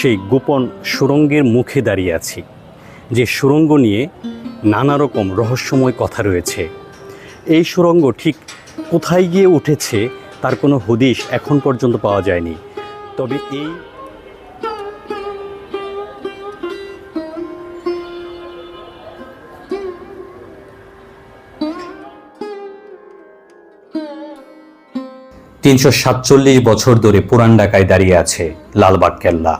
সেই গোপন সুরঙ্গের মুখে দাঁড়িয়ে আছি, যে সুরঙ্গ নিয়ে নানা রকম রহস্যময় কথা রয়েছে। এই সুরঙ্গ ঠিক কোথায় গিয়ে উঠেছে তার কোনো হদিশ এখন পর্যন্ত পাওয়া যায়নি। তবে এই তিনশো সাতচল্লিশ বছর ধরে পুরান ঢাকায় দাঁড়িয়ে আছে লালবাগ কেল্লা।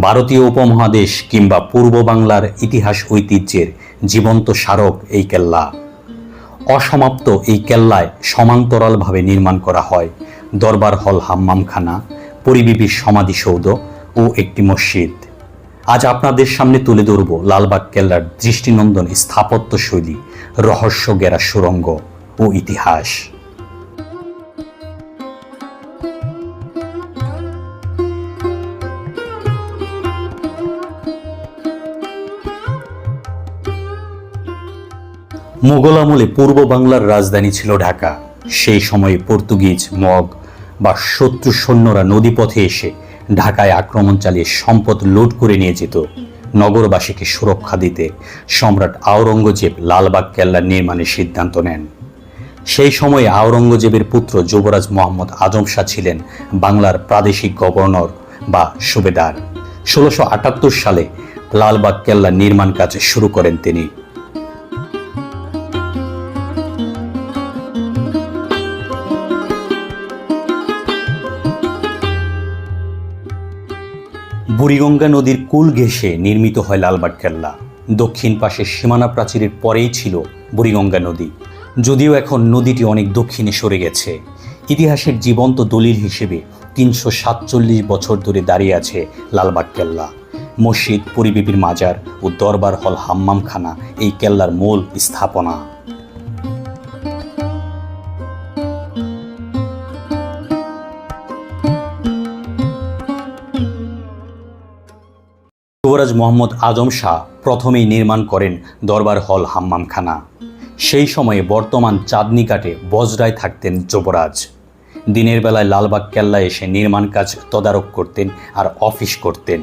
ভারতীয় উপমহাদেশ কিংবা পূর্ব বাংলার ইতিহাস ঐতিহ্যের জীবন্ত স্মারক এই কেল্লা। অসমাপ্ত এই কেল্লায় সমান্তরালভাবে নির্মাণ করা হয় দরবার হল হাম্মামখানা পরিবিবির সমাধিসৌধ ও একটি মসজিদ। আজ আপনাদের সামনে তুলে ধরব লালবাগ কেল্লার দৃষ্টিনন্দন স্থাপত্য শৈলী, রহস্য গেরা সুরঙ্গ ও ইতিহাস। মুঘল আমলে পূর্ব বাংলার রাজধানী ছিল ঢাকা। সেই সময়ে পর্তুগিজ মগ বা শত্রু সৈন্যরা নদীপথে এসে ঢাকায় আক্রমণ চালিয়ে সম্পদ লুট করে নিয়ে যেত। নগরবাসীকে সুরক্ষা দিতে সম্রাট আওরঙ্গজেব লালবাগ কেল্লা নির্মাণের সিদ্ধান্ত নেন। সেই সময়ে আওরঙ্গজেবের পুত্র যুবরাজ মোহাম্মদ আজম শাহ ছিলেন বাংলার প্রাদেশিক গভর্নর বা সুবেদার। ষোলোশো সালে লালবাগ কেল্লা নির্মাণ কাজ শুরু করেন তিনি। বুড়িগঙ্গা নদীর কুল ঘেঁষে নির্মিত হয় লালবাগ কেল্লা দক্ষিণ পাশে সীমানা প্রাচীরের পরেই ছিল বুড়িগঙ্গা নদী। যদিও এখন নদীটি অনেক দক্ষিণে সরে গেছে। ইতিহাসের জীবন্ত দলিল হিসেবে তিনশো সাতচল্লিশ বছর ধরে দাঁড়িয়ে আছে লালবাগ কেল্লা মসজিদ পরিবিবির মাজার ও দরবার হল হাম্মামখানা এই কেল্লার মূল স্থাপনা। যুবরাজ মোহাম্মদ আজম শাহ প্রথমেই নির্মাণ করেন দরবার হল হাম্মামখানা। সেই সময়ে বর্তমান চাঁদনি কাটে বজরায় থাকতেন যুবরাজ। দিনের বেলায় লালবাগ কেল্লা এসে নির্মাণ কাজ তদারক করতেন আর অফিস করতেন।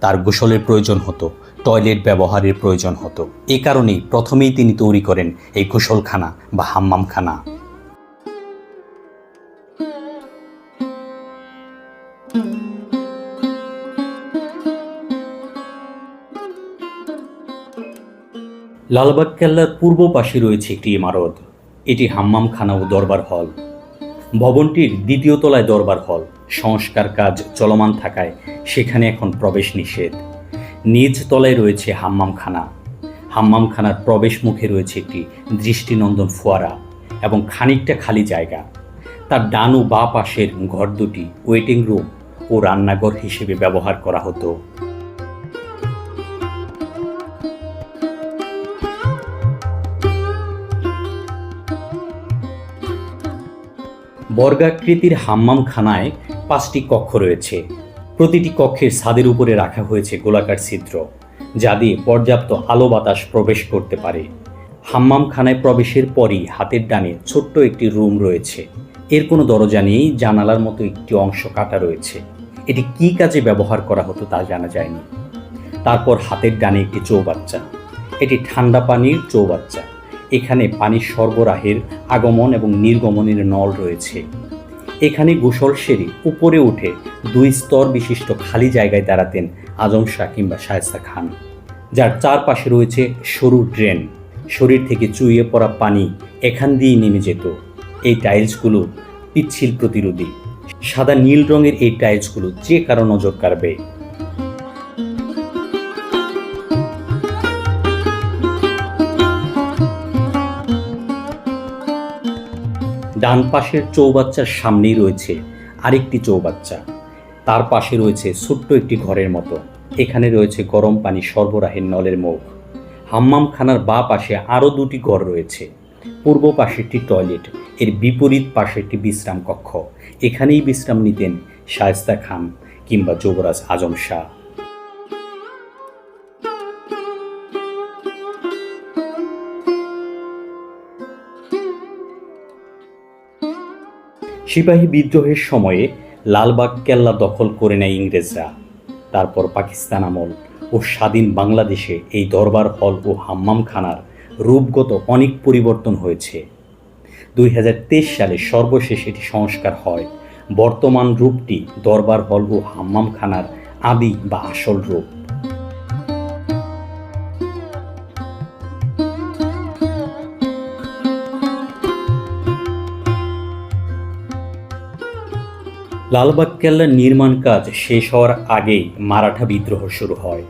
তার গোসলের প্রয়োজন হতো, টয়লেট ব্যবহারের প্রয়োজন হতো। এ কারণেই প্রথমেই তিনি তৈরি করেন এই গোসলখানা বা হাম্মামখানা। লালবাগ কেল্লার পূর্ব পাশে রয়েছে একটি ইমারত। এটি হাম্মামখানা ও দরবার হল। ভবনটির দ্বিতীয় তলায় দরবার হল। সংস্কার কাজ চলমান থাকায় সেখানে এখন প্রবেশ নিষেধ। নিজ তলায় রয়েছে হাম্মামখানা। হাম্মামখানার প্রবেশ মুখে রয়েছে একটি দৃষ্টিনন্দন ফোয়ারা এবং খানিকটা খালি জায়গা। তার ডান ও বা পাশের ঘর দুটি ওয়েটিং রুম ও রান্নাঘর হিসেবে ব্যবহার করা হতো। বর্গাকৃতির হাম্মামখানায় পাঁচটি কক্ষ রয়েছে। প্রতিটি কক্ষের ছাদের উপরে রাখা হয়েছে গোলাকার ছিদ্র, যা দিয়ে পর্যাপ্ত আলো বাতাস প্রবেশ করতে পারে। হাম্মামখানায় প্রবেশের পরই হাতের ডানে ছোট্ট একটি রুম রয়েছে। এর কোনো দরজা নেই, জানালার মতো একটি অংশ কাটা রয়েছে। এটি কী কাজে ব্যবহার করা হতো তা জানা যায়নি। তারপর হাতের ডানে একটি চৌবাচ্চা, এটি ঠান্ডা পানির চৌবাচ্চা। এখানে পানির সরবরাহের আগমন এবং নির্গমনের নল রয়েছে। এখানে গোসল সেরে উপরে উঠে দুই স্তর বিশিষ্ট খালি জায়গায় দাঁড়াতেন আজম শাহ কিংবা শায়স্তা খান। যার চারপাশে রয়েছে সরু ড্রেন। শরীর থেকে চুইয়ে পড়া পানি এখান দিয়েই নেমে যেত। এই টাইলসগুলো পিচ্ছিল প্রতিরোধী। সাদা নীল রঙের এই টাইলসগুলো যে কারও নজর কাড়বে। ডান পাশের চৌবাচ্চার সামনেই রয়েছে আরেকটি চৌবাচ্চা। তার পাশে রয়েছে ছোট্ট একটি ঘরের মতো। এখানে রয়েছে গরম পানি সরবরাহের নলের মুখ হাম্মামখানার বা পাশে আরও দুটি ঘর রয়েছে। পূর্ব পাশে একটি টয়লেট, এর বিপরীত পাশে একটি বিশ্রাম কক্ষ এখানেই বিশ্রাম নিতেন শায়স্তা খান কিংবা যুবরাজ আজম শাহ। সিপাহী বিদ্রোহের সময়ে লালবাগ কেল্লা দখল করে নেয় ইংরেজরা। তারপর পাকিস্তান আমল ও স্বাধীন বাংলাদেশে এই দরবার হল ও হাম্মামখানার রূপগত অনেক পরিবর্তন হয়েছে। দুই হাজার তেইশ সালে সর্বশেষ এটি সংস্কার হয়। বর্তমান রূপটি দরবার হল ও হাম্মামখানার আদি বা আসল রূপ। লালবাগ কেল্লার নির্মাণ কাজ শেষ হওয়ার আগেই মারাঠা বিদ্রোহ শুরু হয়।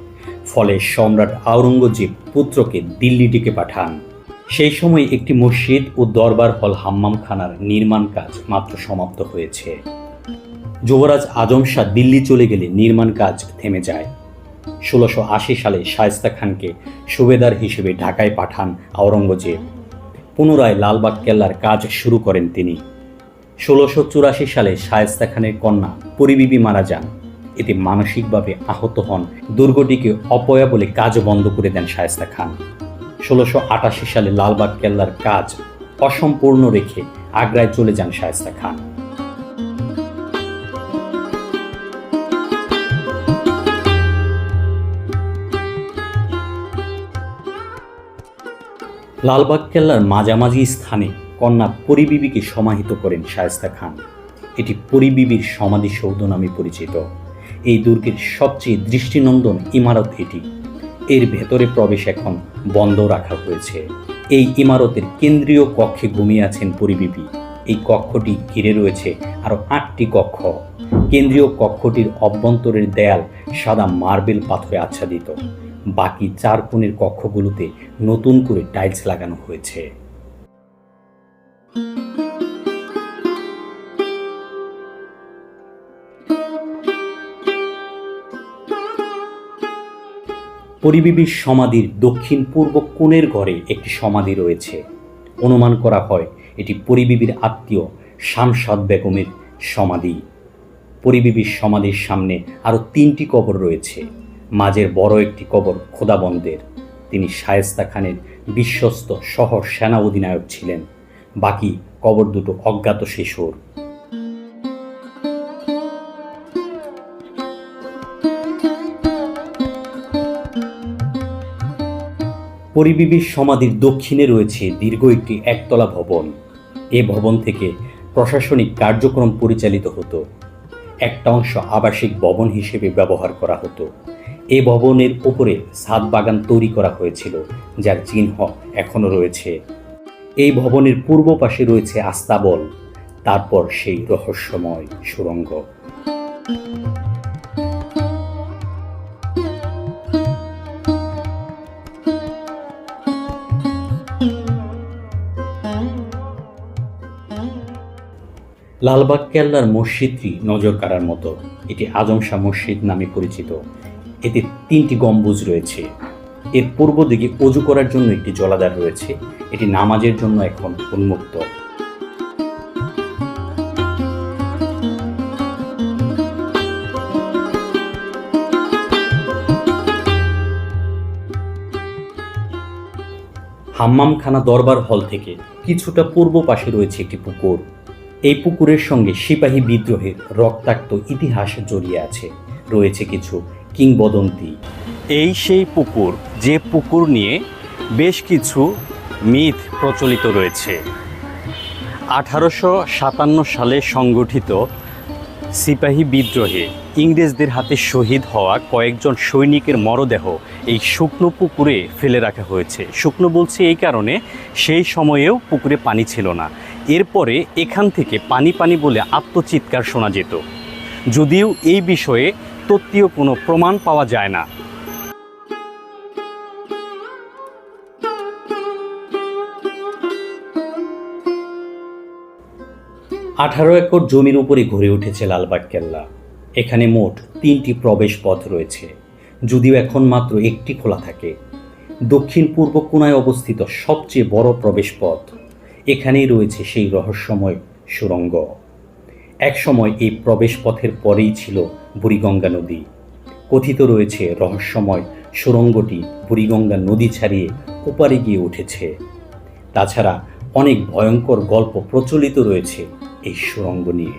ফলে সম্রাট আওরঙ্গজেব পুত্রকে দিল্লি ডেকে পাঠান। সেই সময় একটি মসজিদ ও দরবার হল হাম্মামখানার নির্মাণ কাজ মাত্র সমাপ্ত হয়েছে। যুবরাজ আজম শাহ দিল্লি চলে গেলে নির্মাণ কাজ থেমে যায়। ষোলোশো আশি সালে শায়েস্তা খানকে সুবেদার হিসেবে ঢাকায় পাঠান আওরঙ্গজেব। পুনরায় লালবাগ কেল্লার কাজ শুরু করেন তিনি। ষোলোশো চুরাশি সালে শায়েস্তা খানের কন্যা পরিবিবি মারা যান। এতে মানসিকভাবে আহত হন। দুর্গটিকে অপয়া বলে কাজ বন্ধ করে দেন শায়েস্তা খান। ষোলোশো আটাশি সালে লালবাগ কেল্লার কাজ অসম্পূর্ণ রেখে আগ্রায় চলে যান শায়েস্তা খান। লালবাগ কেল্লার মাঝামাঝি স্থানে কন্যা পরিবিবিকে সমাহিত করেন শায়েস্তা খান। এটি পরিবিবির সমাধিসৌধ নামে পরিচিত। এই দুর্গের সবচেয়ে দৃষ্টিনন্দন ইমারত এটি। এর ভেতরে প্রবেশ এখন বন্ধ রাখা হয়েছে। এই ইমারতের কেন্দ্রীয় কক্ষে ঘুমিয়ে আছেন পরিবিবি। এই কক্ষটি ঘিরে রয়েছে আরও আটটি কক্ষ। কেন্দ্রীয় কক্ষটির অভ্যন্তরের দেয়াল সাদা মার্বেল পাথরে আচ্ছাদিত। বাকি চার কোণের কক্ষগুলোতে নতুন করে টাইলস লাগানো হয়েছে। পরিবিবির সমাধির দক্ষিণ পূর্ব কোণের ঘরে একটি সমাধি রয়েছে। অনুমান করা হয় এটি পরিবিবির আত্মীয় শামসাদ বেগমের সমাধি। পরিবিবির সমাধির সামনে আরও তিনটি কবর রয়েছে। মাঝের বড় একটি কবর খোদাবন্দের। তিনি শায়েস্তা খানের বিশ্বস্ত শহর সেনা অধিনায়ক ছিলেন। বাকি কবর দুটো অজ্ঞাত শিশুর। পরিবিবির সমাধির দক্ষিণে রয়েছে দীর্ঘ একটি একতলা ভবন। এ ভবন থেকে প্রশাসনিক কার্যক্রম পরিচালিত হতো। একটা অংশ আবাসিক ভবন হিসেবে ব্যবহার করা হতো। এ ভবনের উপরে ছাদ বাগান তৈরি করা হয়েছিল, যার চিহ্ন এখনও রয়েছে। এই ভবনের পূর্ব পাশে রয়েছে আস্তাবল, তারপর সেই রহস্যময় সুড়ঙ্গ লালবাগ কেল্লার মসজিদটি নজর কাড়ার মতো। এটি আজম শাহ মসজিদ নামে পরিচিত। এতে তিনটি গম্বুজ রয়েছে। এর পূর্ব দিকে অজু করার জন্য একটি জলাধার রয়েছে। এটি নামাজের জন্য এখন উন্মুক্ত। হাম্মামখানা দরবার হল থেকে কিছুটা পূর্ব পাশে রয়েছে একটি পুকুর। এই পুকুরের সঙ্গে সিপাহী বিদ্রোহের রক্তাক্ত ইতিহাস জড়িয়ে আছে, রয়েছে কিছু কিংবদন্তি। এই সেই পুকুর, যে পুকুর নিয়ে বেশ কিছু মিথ প্রচলিত রয়েছে। আঠারোশো সাতান্ন সালে সংগঠিত সিপাহী বিদ্রোহে। ইংরেজদের হাতে শহীদ হওয়া কয়েকজন সৈনিকের মরদেহ এই শুকনো পুকুরে ফেলে রাখা হয়েছে। শুকনো বলছে এই কারণে সেই সময়েও পুকুরে পানি ছিল না। এরপরে এখান থেকে পানি পানি বলে আত্মচিৎকার শোনা যেত। যদিও এই বিষয়ে তত্ত্বীয় কোনো প্রমাণ পাওয়া যায় না। আঠারো একর জমির উপরে গড়ে উঠেছে লালবাগ কেল্লা। এখানে মোট তিনটি প্রবেশ পথ রয়েছে, যদিও এখন মাত্র একটি খোলা থাকে। দক্ষিণ পূর্ব কোনায় অবস্থিত সবচেয়ে বড় প্রবেশ পথ, এখানেই রয়েছে সেই রহস্যময় সুরঙ্গ। একসময় এই প্রবেশ পথের পরেই ছিল বুড়িগঙ্গা নদী। কথিত রয়েছে রহস্যময় সুরঙ্গটি বুড়িগঙ্গা নদী ছাড়িয়ে ওপারে গিয়ে উঠেছে। তাছাড়া অনেক ভয়ঙ্কর গল্প প্রচলিত রয়েছে এই সুরঙ্গ নিয়ে।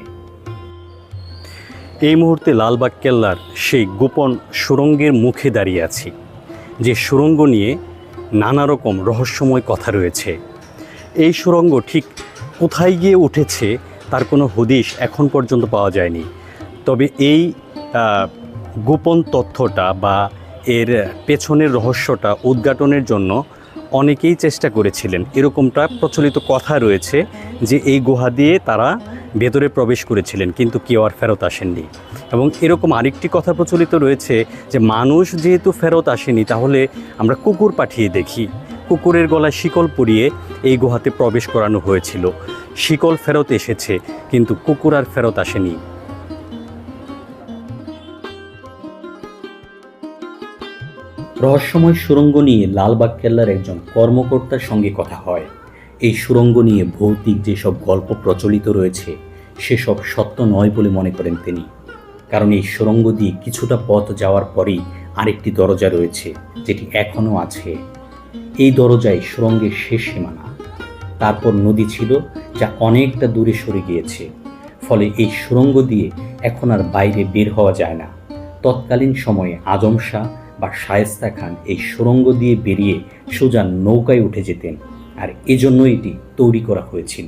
এই মুহূর্তে লালবাগ কেল্লার সেই গোপন সুরঙ্গের মুখে দাঁড়িয়ে আছি, যে সুরঙ্গ নিয়ে নানা রকম রহস্যময় কথা রয়েছে। এই সুরঙ্গ ঠিক কোথায় গিয়ে উঠেছে তার কোনো হদিশ এখন পর্যন্ত পাওয়া যায়নি। তবে এই গোপন তথ্যটা বা এর পেছনের রহস্যটা উদ্ঘাটনের জন্য অনেকেই চেষ্টা করেছিলেন। এরকমটা প্রচলিত কথা রয়েছে যে এই গুহা দিয়ে তারা ভেতরে প্রবেশ করেছিলেন, কিন্তু কেউ আর ফেরত আসেননি। এবং এরকম আরেকটি কথা প্রচলিত রয়েছে যে, মানুষ যেহেতু ফেরত আসেনি, তাহলে আমরা কুকুর পাঠিয়ে দেখি। কুকুরের গলায় শিকল পরিয়ে এই গুহাতে প্রবেশ করানো হয়েছিল। শিকল ফেরত এসেছে, কিন্তু কুকুর আর ফেরত আসেনি। রহস্যময় সুরঙ্গ নিয়ে লালবাগ কেল্লার একজন কর্মকর্তার সঙ্গে কথা হয়। এই সুরঙ্গ নিয়ে ভৌতিক যেসব গল্প প্রচলিত রয়েছে, সেসব সত্য নয় বলে মনে করেন তিনি। কারণ এই সুরঙ্গ দিয়ে কিছুটা পথ যাওয়ার পরেই আরেকটি দরজা রয়েছে, যেটি এখনও আছে। এই দরজায় সুরঙ্গের শেষ সীমানা। তারপর নদী ছিল, যা অনেকটা দূরে সরে গিয়েছে। ফলে এই সুরঙ্গ দিয়ে এখন আর বাইরে বের হওয়া যায় না। তৎকালীন সময়ে আজম শাহ বা শায়েস্তা খান এই সুরঙ্গ দিয়ে বেরিয়ে সোজা নৌকায় উঠে যেতেন। আর এজন্য এটি তৈরি করা হয়েছিল।